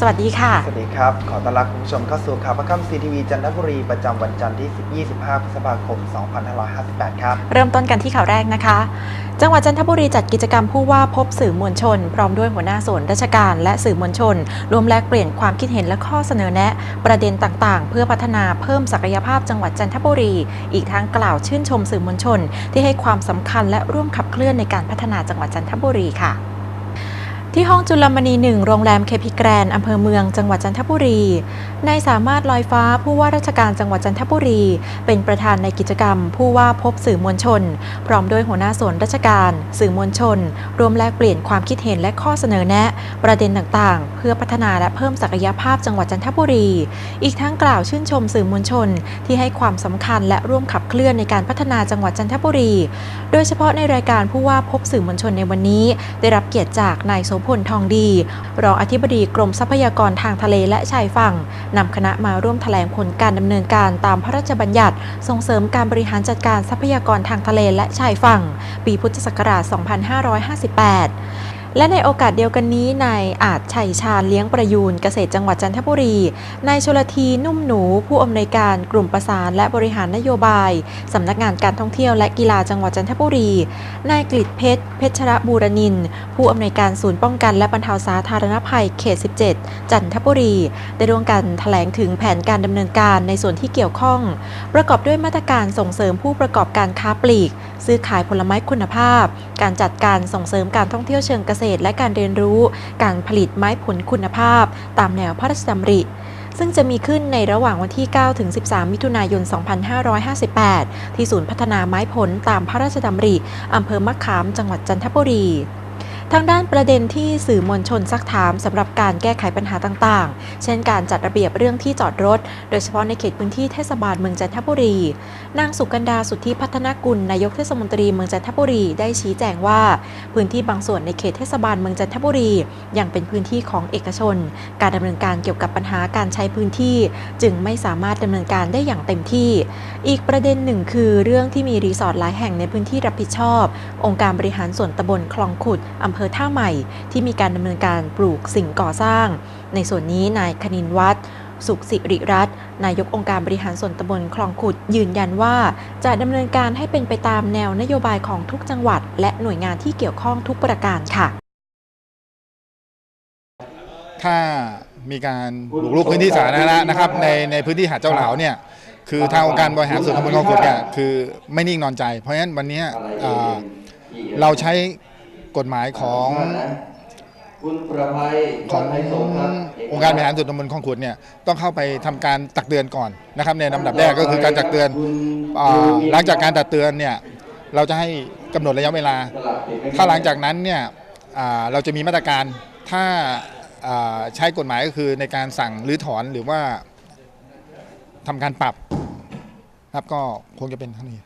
สวัสดีค่ะ สวัสดีครับ ขอต้อนรับคุณผู้ชมเข้าสู่ข่าวประค่ำซีทีวีจันทบุรีประจำวันจันทร์ที่ 25 พฤษภาคม 2558 ครับ เริ่มต้นกันที่ข่าวแรกนะคะ จังหวัดจันทบุรีจัดกิจกรรมผู้ว่าพบสื่อมวลชน พร้อมด้วยหัวหน้าส่วนราชการและสื่อมวลชนรวมแลกเปลี่ยนความคิดเห็นและข้อเสนอแนะ ประเด็นต่างๆ เพื่อพัฒนาเพิ่มศักยภาพจังหวัดจันทบุรี อีกทั้งกล่าวชื่นชมสื่อมวลชน ที่ให้ความสำคัญและร่วมขับเคลื่อนในการพัฒนาจังหวัดจันทบุรีค่ะ ที่ห้องจุลมณีหนึ่งโรงแรมเคพิแกรนอำเภอเมืองจังหวัดจันทบุรี นายสามารถลอยฟ้าผู้ว่าราชการจังหวัดจันทบุรี เป็นประธานในกิจกรรม ผู้ว่าพบสื่อมวลชน พร้อมด้วยหัวหน้าส่วนราชการ สื่อมวลชน รวมแลกเปลี่ยนความคิดเห็นและข้อเสนอแนะ ประเด็นต่างๆ เพื่อพัฒนาและเพิ่มศักยภาพจังหวัดจันทบุรี อีกทั้งกล่าวชื่นชมสื่อมวลชน ที่ให้ความสำคัญและร่วมขับเคลื่อนในการพัฒนาจังหวัดจันทบุรี โดยเฉพาะในรายการผู้ว่าพบสื่อมวลชนในวันนี้ ได้รับเกียรติจากนายโสพลทองดี รองอธิบดีกรมทรัพยากรทางทะเลและชายฝั่งนำคณะมาร่วมแถลงผลการดำเนินการตามพระราชบัญญัติ ส่งเสริมการบริหารจัดการทรัพยากรทางทะเลและชายฝั่ง ปีพุทธศักราช 2558 และในโอกาสเดียวกันนี้นายอาจชัยชาญเลี้ยงประยูนเกษตรจังหวัดจันทบุรี นายชลทีนุ่มหนู ผู้อำนวยการกลุ่มประสานและบริหารนโยบายสำนักงานการท่องเที่ยวและกีฬาจังหวัดจันทบุรี นายกฤษเพชรเพชรบูรณิน ผู้อำนวยการศูนย์ป้องกันและบรรเทาสาธารณภัยเขต 17 จันทบุรี ได้ร่วมกันแถลงถึงแผนการดำเนินการในส่วนที่เกี่ยวข้อง ประกอบด้วยมาตรการส่งเสริมผู้ประกอบการค้าปลีก ซื้อขายผลไม้คุณภาพ การจัดการส่งเสริมการท่องเที่ยวเชิงเกษตรและการเรียนรู้ การผลิตไม้ผลคุณภาพ ตามแนวพระราชดำริซึ่งจะมีขึ้นในระหว่างวันที่ 9 ถึง 13 มิถุนายน 2558 ที่ศูนย์พัฒนาไม้ผลตามพระราชดำริ อำเภอมะขาม จังหวัดจันทบุรี ทางด้านประเด็นที่สื่อมวลชนซักถามสำหรับการแก้ไขปัญหาต่างๆ เช่นการจัดระเบียบเรื่องที่จอดรถ โดยเฉพาะในเขตพื้นที่เทศบาลเมืองจันทบุรี นางสุกันดาสุทธิพัฒนกุลนายกเทศมนตรีเมืองจันทบุรีได้ชี้แจงว่า พื้นที่บางส่วนในเขตเทศบาลเมืองจันทบุรี ยังเป็นพื้นที่ของเอกชน การดำเนินการเกี่ยวกับปัญหาการใช้พื้นที่ จึงไม่สามารถดำเนินการได้อย่างเต็มที่ อีกประเด็นหนึ่งคือเรื่องที่มีรีสอร์ทหลายแห่งในพื้นที่รับผิดชอบ องค์การบริหารส่วนตำบลคลองขุดอำภอท่าใหม่ ที่มีการดำเนินการปลูกสิ่งก่อสร้าง ในส่วนนี้นายคณินวัฒน์สุขสิริรัตน์นายกองค์การบริหารส่วนตำบลคลองขุด ยืนยันว่าจะดำเนินการให้เป็นไปตามแนวนโยบายของทุกจังหวัด และหน่วยงานที่เกี่ยวข้องทุกประการค่ะ ถ้ามีการบุกรุกพื้นที่สาธารณะนะครับในในพื้นที่หาดเจ้าเหลาเนี่ยคือทางองค์การบริหารส่วนตำบลคลองขุดเนี่ยคือไม่นิ่งนอนใจ เพราะฉะนั้นวันนี้เราใช้ กฎหมายของคุณประภัยของไทยสงฆ์ครับองค์การบริหารส่วนตำบลคลองขุดเนี่ยต้องเข้าไปทำการตักเตือนก่อนนะครับในลำดับแรกก็คือการตักเตือนอ่าหลังจากการตักเตือนเนี่ยเราจะให้กำหนดระยะเวลา ถ้าหลังจากนั้นเนี่ยอ่าเราจะมีมาตรการถ้าอ่าใช้กฎหมายก็คือในการสั่งรื้อถอนหรือว่าทำการปรับครับก็คงจะเป็นเท่านี้